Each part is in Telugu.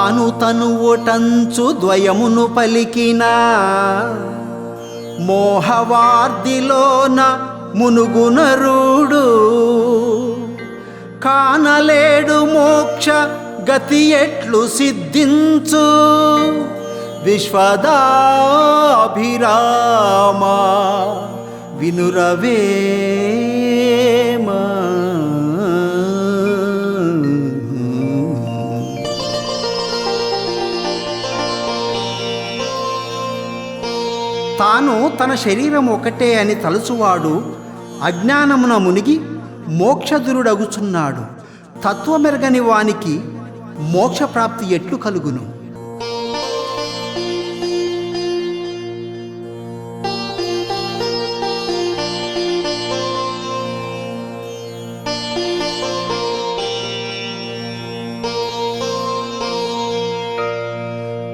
తాను తను ఓటంచు ద్వయమును పలికిన. మోహవార్దిలోన మునుగునరుడు కానలేడు మోక్ష గతి ఎట్లు సిద్ధించు. విశ్వదాభిరామ వినురవే. తాను తన శరీరం ఒకటే అని తలుచువాడు అజ్ఞానమున మునిగి మోక్షధురుడగుచున్నాడు. తత్వమెరగని వానికి మోక్షప్రాప్తి ఎట్లు కలుగును?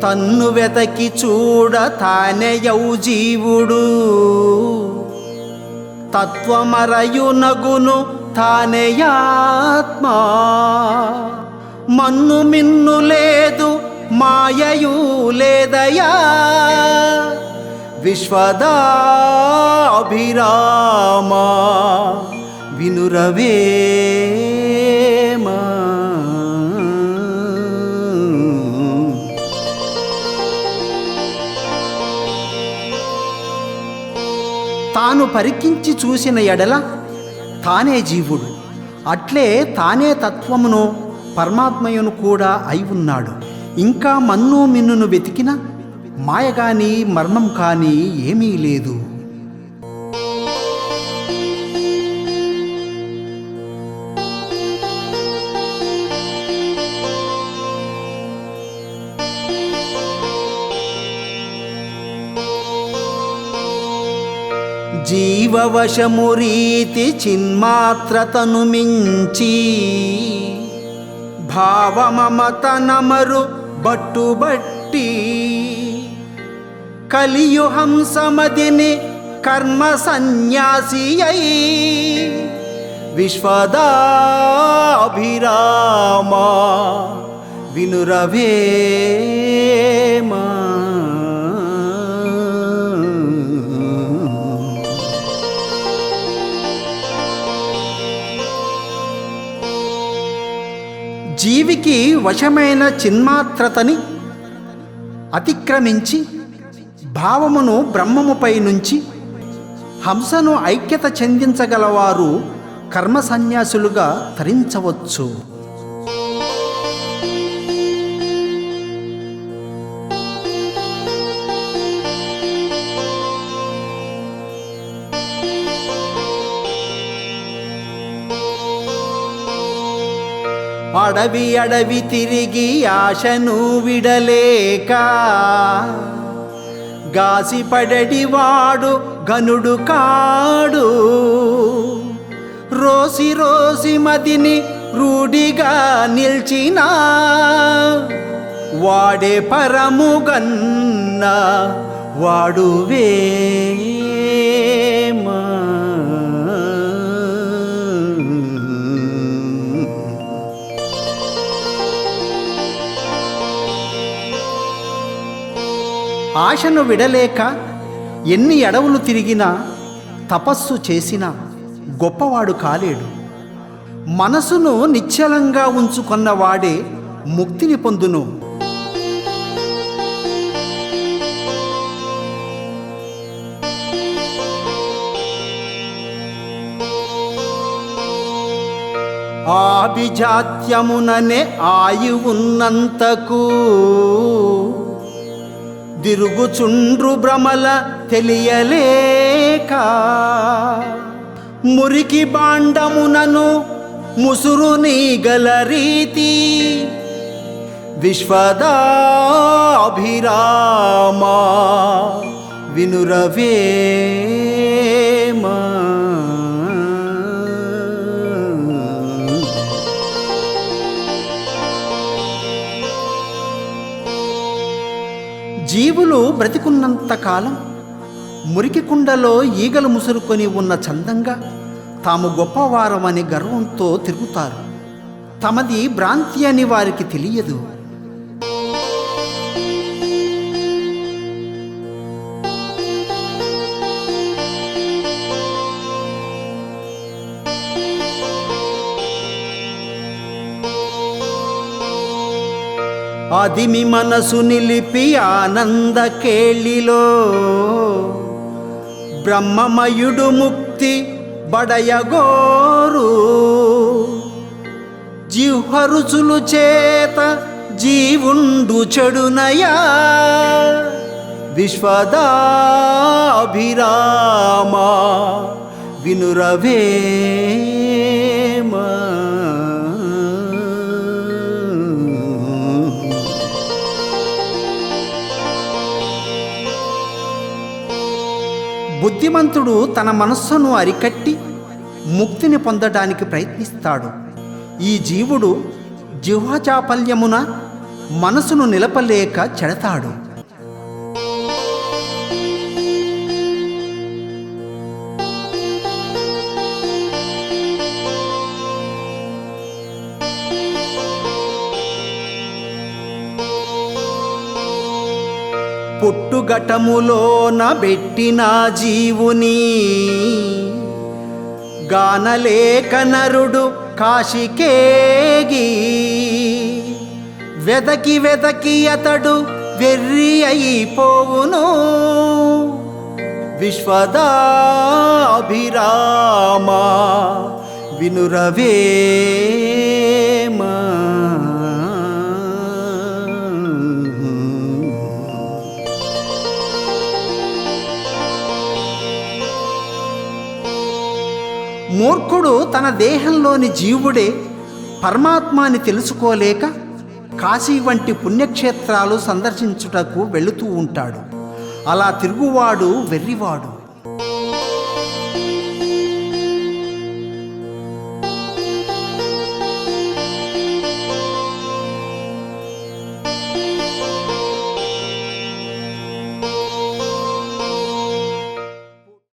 తన్ను వెతకి చూడ తానెయౌ జీవుడు తత్వమరయునగును తానేయాత్మా మన్ను మిన్ను లేదు మాయయు లేదయా. విశ్వదాభిరామా వినురవే. తాను పరికించి చూసిన ఎడల తానే జీవుడు. అట్లే తానే తత్వమును పరమాత్మయును కూడా అయి ఉన్నాడు. ఇంకా మన్ను మిన్నును వెతికిన మాయ కానీ మర్మం కానీ ఏమీ లేదు. జీవవశము రీతి చిన్మాత్రతను మించి భావమమతనమరు బట్టుబట్టి కలియుహంసమదిని కర్మ సన్యాసి అయి విశ్వదాభిరామా వినురవే జీవికి వశమైన చిన్మాత్రతని అతిక్రమించి భావమును బ్రహ్మముపై నుంచి హంసను ఐక్యత చెందించగలవారు కర్మ సన్యాసులుగా తరించవచ్చు. అడవి అడవి తిరిగి ఆశను విడలేక గాసిపడడివాడు గనుడు కాడు. రోసి రోసి మదిని రూఢిగా నిల్చిన వాడే పరముగన్న వాడువే ఆశను విడలేక ఎన్ని అడవులు తిరిగినా తపస్సు చేసినా గొప్పవాడు కాలేడు. మనసును నిశ్చలంగా ఉంచుకున్నవాడే ముక్తిని పొందును. ఆభిజాత్యముననే ఆయువున్నంతకు దిరుగుచుండ్రు భ్రమల తెలియలేక. మురికి బాండమునను ముసురు నీగల రీతి విశ్వదాభిరామా వినురవేమా. జీవులు బ్రతికున్నంత కాలం మురికి కుండలో ఈగలు ముసురుకొని ఉన్న చందంగా తాము గొప్పవారమని గర్వంతో తిరుగుతారు. తమది భ్రాంతి అని వారికి తెలియదు. ఆదిమి మనసు నిలిపి ఆనంద కేళిలో. బ్రహ్మమయుడు ముక్తి బడయగోరు. జిహ్వరుచులు చేత జీవుండు చెడునయా. విశ్వదాభిరామా వినురవే. బుద్ధిమంతుడు తన మనస్సును అరికట్టి ముక్తిని పొందడానికి ప్రయత్నిస్తాడు. ఈ జీవుడు జిహ్వచాపల్యమున మనసును నిలపలేక చెడతాడు. పుట్టుగటములోన పెట్టిన జీవుని. గానలేక నరుడు కాశికేగి. వెదకి వెదకి అతడు వెర్రి అయిపోవును. విశ్వదాభిరామా వినురవేమా. మూర్ఖుడు తన దేహంలోని జీవుడే పరమాత్మాని తెలుసుకోలేక కాశీ వంటి పుణ్యక్షేత్రాలు సందర్శించుటకు వెళుతూ ఉంటాడు. అలా తిరుగువాడు వెర్రివాడు.